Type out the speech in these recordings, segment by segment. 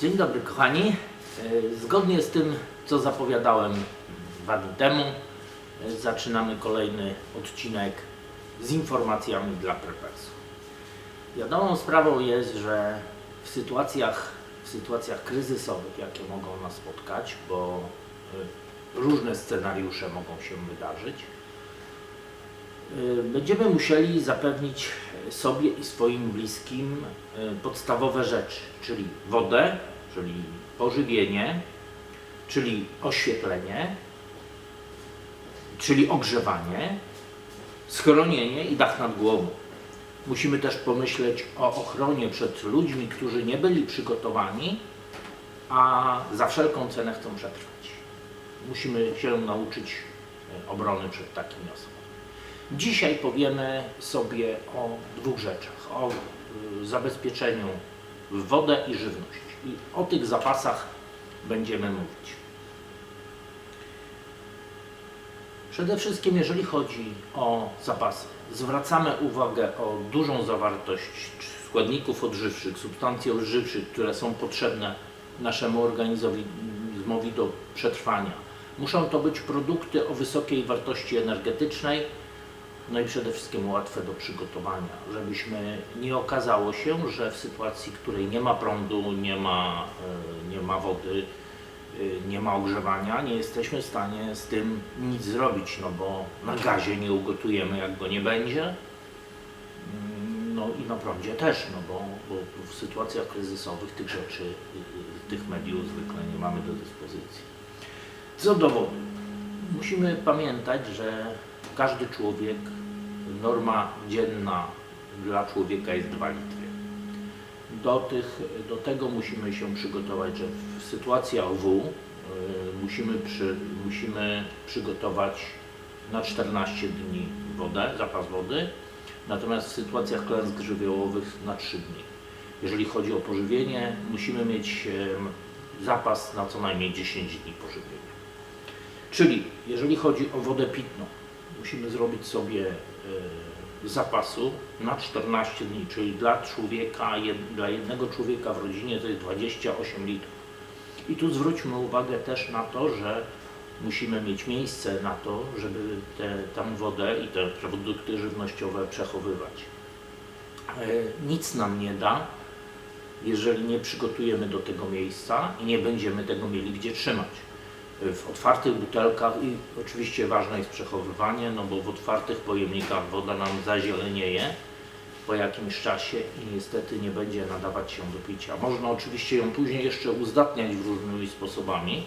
Dzień dobry kochani. E, Zgodnie z tym, co zapowiadałem dwa dni temu, e, zaczynamy kolejny odcinek z informacjami dla prepersów. Wiadomą sprawą jest, że w sytuacjach, w sytuacjach kryzysowych, jakie mogą nas spotkać, bo e, różne scenariusze mogą się wydarzyć, będziemy musieli zapewnić sobie i swoim bliskim e, podstawowe rzeczy, czyli wodę, czyli pożywienie, czyli oświetlenie, czyli ogrzewanie, schronienie i dach nad głową. Musimy też pomyśleć o ochronie przed ludźmi, którzy nie byli przygotowani, a za wszelką cenę chcą przetrwać. Musimy się nauczyć e, obrony przed takimi osobami. Dzisiaj powiemy sobie o dwóch rzeczach: o y, zabezpieczeniu w wodę i żywność. I o tych zapasach będziemy mówić. Przede wszystkim, jeżeli chodzi o zapasy, zwracamy uwagę o dużą zawartość składników odżywczych, substancji odżywczych, które są potrzebne naszemu organizmowi do przetrwania. Muszą to być produkty o wysokiej wartości energetycznej, no i przede wszystkim łatwe do przygotowania, żebyśmy nie okazało się, że w sytuacji, w której nie ma prądu, nie ma, e, nie ma wody, e, nie ma ogrzewania, nie jesteśmy w stanie z tym nic zrobić, no bo na gazie nie ugotujemy, jak go nie będzie, Mm, no i na prądzie też, no bo, bo w sytuacjach kryzysowych tych rzeczy, y, y, tych mediów zwykle nie mamy do dyspozycji. Co do wody. Musimy pamiętać, że każdy człowiek, norma dzienna dla człowieka jest 2 litry. Do, tych, do tego musimy się przygotować, że w sytuacji AW y, musimy, przy, musimy przygotować na 14 dni wodę, zapas wody, natomiast w sytuacjach klęsk żywiołowych na 3 dni. Jeżeli chodzi o pożywienie, musimy mieć em, zapas na co najmniej 10 dni pożywienia. Czyli jeżeli chodzi o wodę pitną, musimy zrobić sobie e, zapasu na 14 dni, czyli dla człowieka, dla jednego człowieka w rodzinie to jest 28 litrów. I tu zwróćmy uwagę też na to, że musimy mieć miejsce na to, żeby tę tę wodę i te produkty żywnościowe przechowywać. E, Nic nam nie da, jeżeli nie przygotujemy do tego miejsca i nie będziemy tego mieli gdzie trzymać w otwartych butelkach i oczywiście ważne jest przechowywanie, no bo w otwartych pojemnikach woda nam zazielenieje po jakimś czasie i niestety nie będzie nadawać się do picia. Można oczywiście ją później jeszcze uzdatniać różnymi sposobami,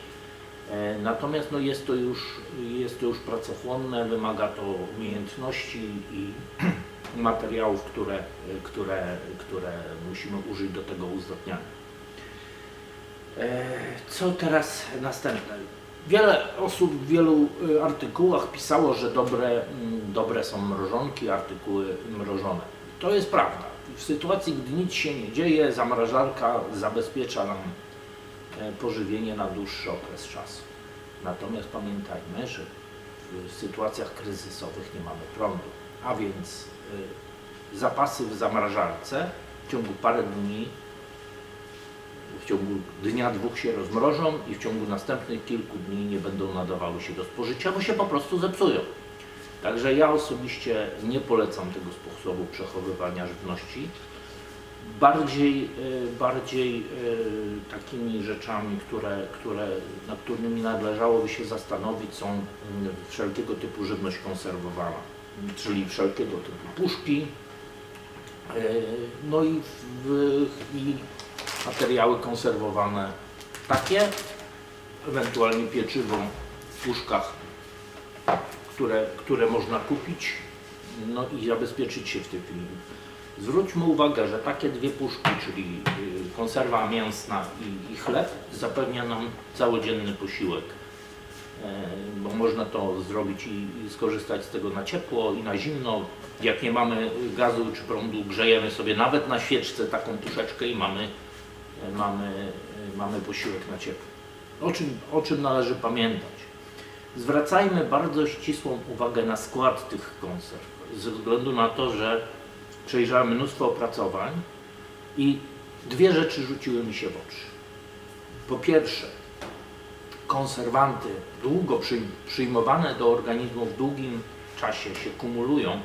e, natomiast no jest, to już, jest to już pracochłonne, wymaga to umiejętności i materiałów, które, które, które musimy użyć do tego uzdatniania. E, Co teraz następne? Wiele osób w wielu y, artykułach pisało, że dobre, mm, dobre są mrożonki, artykuły mrożone. To jest prawda. W sytuacji, gdy nic się nie dzieje, zamrażarka zabezpiecza nam e, pożywienie na dłuższy okres czasu. Natomiast pamiętajmy, że w sytuacjach kryzysowych nie mamy prądu, a więc y, zapasy w zamrażarce w ciągu parę dni w ciągu dnia, dwóch się rozmrożą i w ciągu następnych kilku dni nie będą nadawały się do spożycia, bo się po prostu zepsują. Także ja osobiście nie polecam tego sposobu przechowywania żywności. Bardziej, y, bardziej y, takimi rzeczami, które, które, nad którymi należałoby się zastanowić, są y, wszelkiego typu żywność konserwowana, czyli wszelkiego typu puszki, y, no i, w, i materiały konserwowane takie, ewentualnie pieczywo w puszkach, które, które można kupić no i zabezpieczyć się w tej chwili. Zwróćmy uwagę, że takie dwie puszki, czyli y, konserwa mięsna i, i chleb, zapewnia nam całodzienny posiłek. E, Bo można to zrobić i, skorzystać z tego na ciepło i na zimno. Jak nie mamy gazu czy prądu, grzejemy sobie nawet na świeczce taką puszeczkę i mamy mamy, mamy posiłek na ciepło. O czym, o czym należy pamiętać? Zwracajmy bardzo ścisłą uwagę na skład tych konserw, ze względu na to, że przejrzałem mnóstwo opracowań i dwie rzeczy rzuciły mi się w oczy. po pierwsze konserwanty długo przyjm- przyjmowane do organizmu w długim czasie się kumulują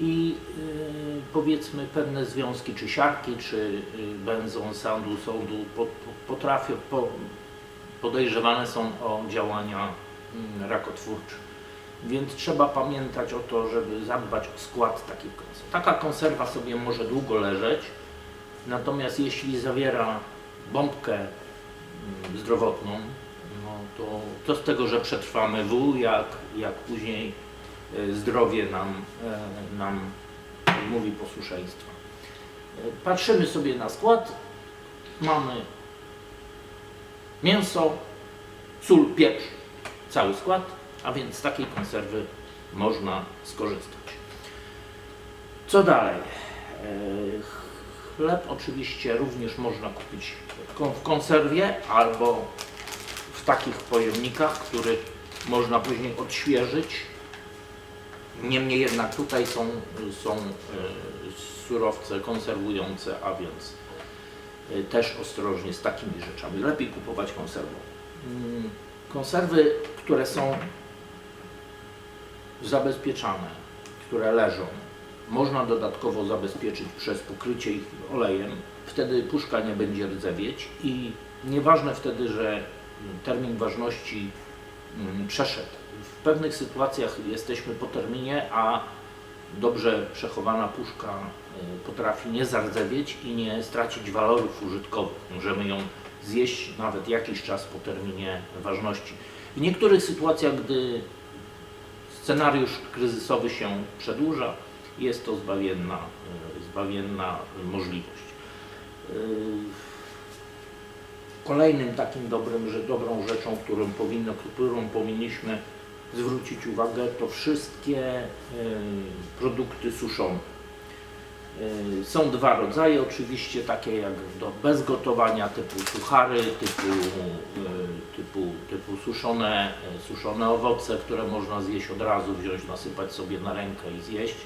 i y, powiedzmy pewne związki, czy siarki, czy y, benzon, sandu, sodu po, po, potrafią, po, podejrzewane są o działania mm, rakotwórcze. Więc trzeba pamiętać o to, żeby zadbać o skład takiej konserwy. Taka konserwa sobie może długo leżeć, natomiast jeśli zawiera bombkę mm, zdrowotną, no to, to z tego, że przetrwamy W, jak, jak później zdrowie nam, e, nam mówi posłuszeństwa. E, Patrzymy sobie na skład. Mamy mięso, sól, pieprz, cały skład, a więc z takiej konserwy można skorzystać. Co dalej? E, Chleb oczywiście również można kupić w konserwie albo w takich pojemnikach, które można później odświeżyć. Niemniej jednak tutaj są, są e, surowce konserwujące, a więc e, też ostrożnie z takimi rzeczami. Lepiej kupować konserwą. Mm, Konserwy, które są zabezpieczane, które leżą, można dodatkowo zabezpieczyć przez pokrycie ich olejem. Wtedy puszka nie będzie rdzewieć i nieważne wtedy, że termin ważności przeszedł. W pewnych sytuacjach jesteśmy po terminie, a dobrze przechowana puszka y, potrafi nie zardzewieć i nie stracić walorów użytkowych. Możemy ją zjeść nawet jakiś czas po terminie ważności. W niektórych sytuacjach, gdy scenariusz kryzysowy się przedłuża, jest to zbawienna, y, zbawienna możliwość. Kolejnym takim dobrym, że dobrą rzeczą, którą, powinno, którą powinniśmy zwrócić uwagę, to wszystkie y, produkty suszone. Y, Są dwa rodzaje, oczywiście takie jak do bez gotowania, typu suchary, typu, y, typu, typu suszone, suszone owoce, które można zjeść od razu, wziąć, nasypać sobie na rękę i zjeść,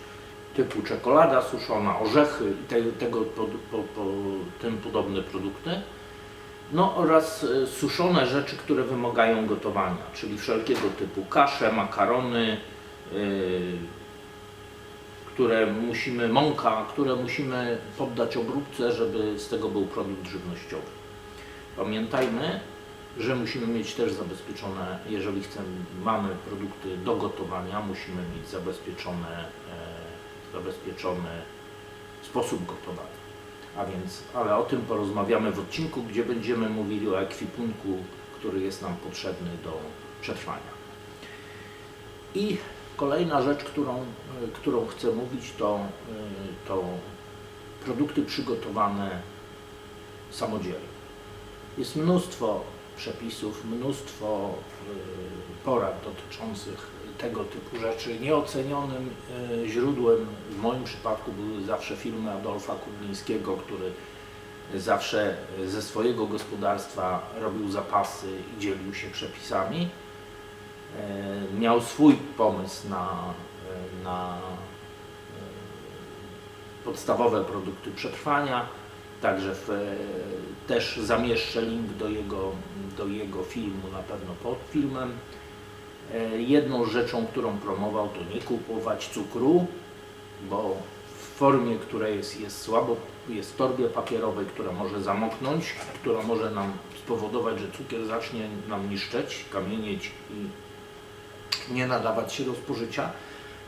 typu czekolada suszona, orzechy i te, tego po, po, po, tym podobne produkty. No oraz y, suszone rzeczy, które wymagają gotowania, czyli wszelkiego typu kasze, makarony, y, które musimy, mąka, które musimy poddać obróbce, żeby z tego był produkt żywnościowy. Pamiętajmy, że musimy mieć też zabezpieczone, jeżeli chcemy, mamy produkty do gotowania, musimy mieć zabezpieczone, e, zabezpieczony sposób gotowania. A więc, ale o tym porozmawiamy w odcinku, gdzie będziemy mówili o ekwipunku, który jest nam potrzebny do przetrwania. I kolejna rzecz, którą, y, którą chcę mówić, to, y, to produkty przygotowane samodzielnie. Jest mnóstwo przepisów, mnóstwo y, porad dotyczących tego typu rzeczy. Nieocenionym y, źródłem w moim przypadku były zawsze filmy Adolfa Kudlińskiego, który zawsze ze swojego gospodarstwa robił zapasy i dzielił się przepisami. E, Miał swój pomysł na, e, na e, podstawowe produkty przetrwania. Także w, e, też zamieszczę link do jego, do jego filmu na pewno pod filmem. E, Jedną rzeczą, którą promował, to nie kupować cukru, bo w formie, która jest, jest słabo, jest w torbie papierowej, która może zamoknąć, która może nam spowodować, że cukier zacznie nam niszczeć, kamienieć i nie nadawać się do spożycia.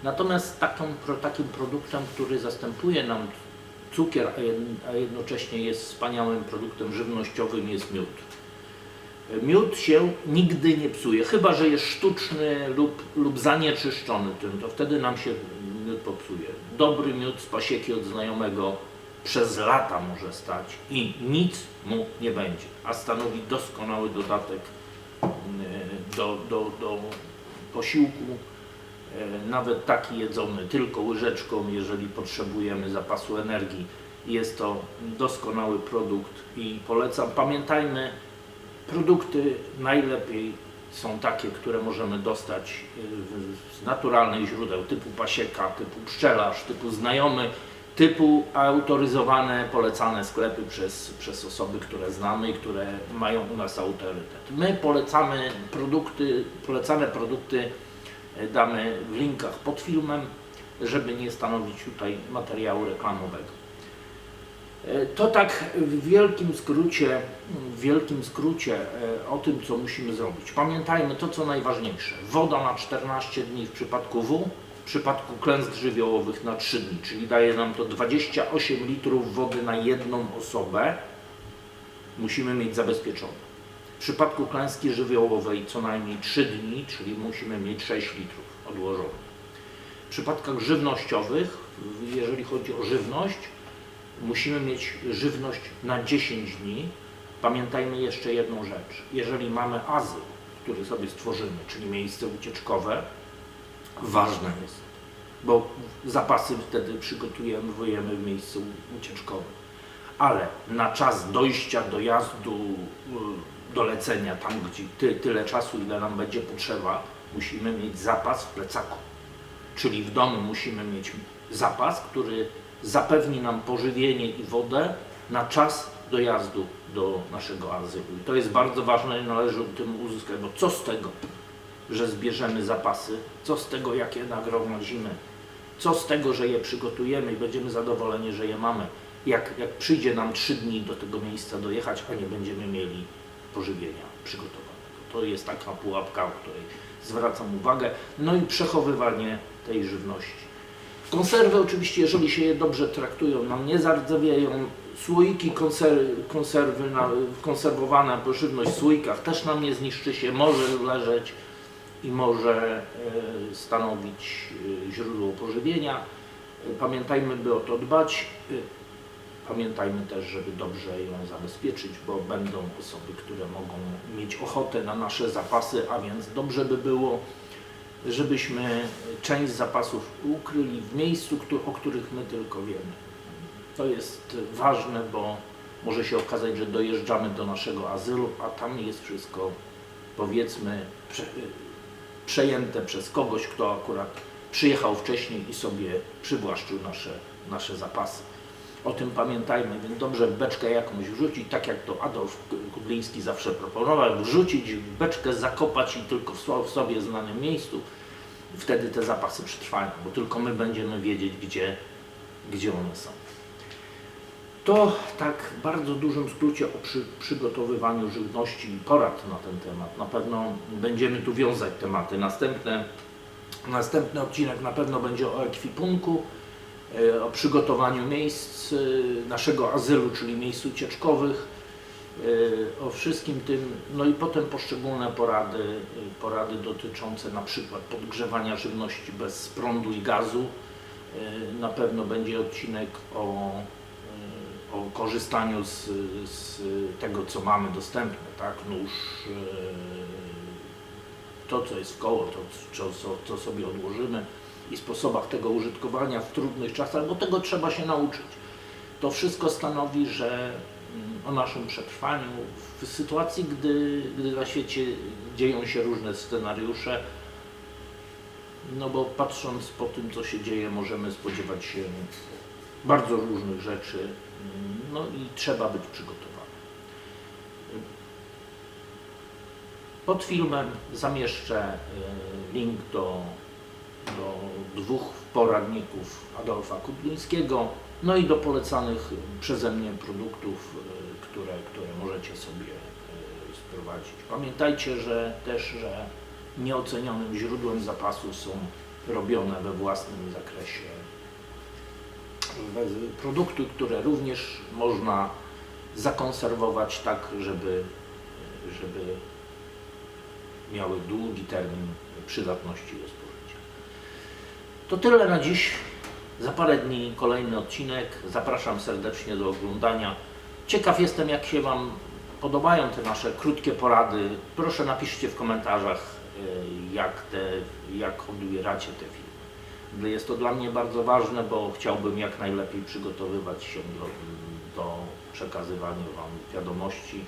Natomiast taką, takim produktem, który zastępuje nam cukier, a jednocześnie jest wspaniałym produktem żywnościowym, jest miód. Miód się nigdy nie psuje, chyba że jest sztuczny lub, lub zanieczyszczony tym, to wtedy nam się miód popsuje. Dobry miód z pasieki od znajomego przez lata może stać i nic mu nie będzie, a stanowi doskonały dodatek e, do, do, do posiłku, e, nawet taki jedzony tylko łyżeczką, jeżeli potrzebujemy zapasu energii. Jest to doskonały produkt i polecam. Pamiętajmy, produkty najlepiej są takie, które możemy dostać y, z naturalnych źródeł, typu pasieka, typu pszczelarz, typu znajomy, typu autoryzowane, polecane sklepy przez, przez osoby, które znamy i które mają u nas autorytet. My polecamy produkty, polecane produkty e, damy w linkach pod filmem, żeby nie stanowić tutaj materiału reklamowego. E, To tak w wielkim skrócie, w wielkim skrócie e, o tym, co musimy zrobić. Pamiętajmy to, co najważniejsze. Woda na 14 dni w przypadku W, w przypadku klęsk żywiołowych na 3 dni, czyli daje nam to 28 litrów wody na jedną osobę. Musimy mieć zabezpieczone. W przypadku klęski żywiołowej co najmniej 3 dni, czyli musimy mieć 6 litrów odłożonych. W przypadkach żywnościowych, jeżeli chodzi o żywność, musimy mieć żywność na 10 dni. Pamiętajmy jeszcze jedną rzecz. Jeżeli mamy azyl, który sobie stworzymy, czyli miejsce ucieczkowe, ważne jest, bo zapasy wtedy przygotujemy w miejscu ucieczkowym. Ale na czas dojścia, dojazdu, y, dolecenia tam, gdzie ty, tyle czasu, ile nam będzie potrzeba, musimy mieć zapas w plecaku. Czyli w domu musimy mieć zapas, który zapewni nam pożywienie i wodę na czas dojazdu do naszego azylu. I to jest bardzo ważne i należy o tym uzyskać, bo co z tego, że zbierzemy zapasy, co z tego, jak je nagromadzimy, co z tego, że je przygotujemy i będziemy zadowoleni, że je mamy, jak, jak przyjdzie nam trzy dni do tego miejsca dojechać, a nie będziemy mieli pożywienia przygotowanego. To jest taka pułapka, o której zwracam uwagę. No i przechowywanie tej żywności. Konserwy oczywiście, jeżeli się je dobrze traktują, nam nie zardzewiają. Słoiki konser konserwy, na, konserwowana żywność w słoikach też nam nie zniszczy się, może leżeć i może e, stanowić e, źródło pożywienia. Pamiętajmy, by o to dbać. E, Pamiętajmy też, żeby dobrze ją zabezpieczyć, bo będą osoby, które mogą mieć ochotę na nasze zapasy, a więc dobrze by było, żebyśmy część zapasów ukryli w miejscu, o których my tylko wiemy. To jest ważne, bo może się okazać, że dojeżdżamy do naszego azylu, a tam jest wszystko, powiedzmy, prze, przejęte przez kogoś, kto akurat przyjechał wcześniej i sobie przywłaszczył nasze, nasze zapasy. O tym pamiętajmy, więc dobrze beczkę jakąś wrzucić, tak jak to Adolf Kudliński zawsze proponował, wrzucić beczkę, zakopać i tylko w so- w sobie znanym miejscu. Wtedy te zapasy przetrwają, bo tylko my będziemy wiedzieć, gdzie, gdzie one są. To tak w bardzo dużym skrócie o przy, przygotowywaniu żywności i porad na ten temat. Na pewno będziemy tu wiązać tematy. Następne, następny odcinek na pewno będzie o ekwipunku, o przygotowaniu miejsc e, naszego azylu, czyli miejsc ucieczkowych, e, o wszystkim tym, no i potem poszczególne porady, e, porady dotyczące na przykład podgrzewania żywności bez prądu i gazu. E, Na pewno będzie odcinek o, e, o korzystaniu z, z tego, co mamy dostępne, tak, nóż, e, to, co jest w koło, to, co, co sobie odłożymy i sposobach tego użytkowania w trudnych czasach, bo tego trzeba się nauczyć. To wszystko stanowi, że mm, o naszym przetrwaniu w sytuacji, gdy, gdy na świecie dzieją się różne scenariusze, no bo patrząc po tym, co się dzieje, możemy spodziewać się bardzo różnych rzeczy, mm, no i trzeba być przygotowanym. Pod filmem zamieszczę y, link do, do dwóch poradników Adolfa Kudlińskiego, no i do polecanych przeze mnie produktów, y, które, które możecie sobie y, sprowadzić. Pamiętajcie, że też, że nieocenionym źródłem zapasu są robione we własnym zakresie produkty, które również można zakonserwować tak, żeby, żeby miały długi termin przydatności spożycia. To tyle na dziś. Za parę dni kolejny odcinek. Zapraszam serdecznie do oglądania. Ciekaw jestem, jak się Wam podobają te nasze krótkie porady. Proszę napiszcie w komentarzach, y, jak, te, jak odbieracie te filmy. Jest to dla mnie bardzo ważne, bo chciałbym jak najlepiej przygotowywać się do, do przekazywania Wam wiadomości,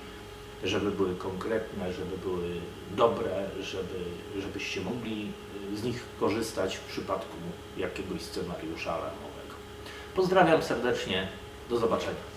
żeby były konkretne, żeby były dobre, żeby, żebyście mogli z nich korzystać w przypadku jakiegoś scenariusza alarmowego. Pozdrawiam serdecznie. Do zobaczenia.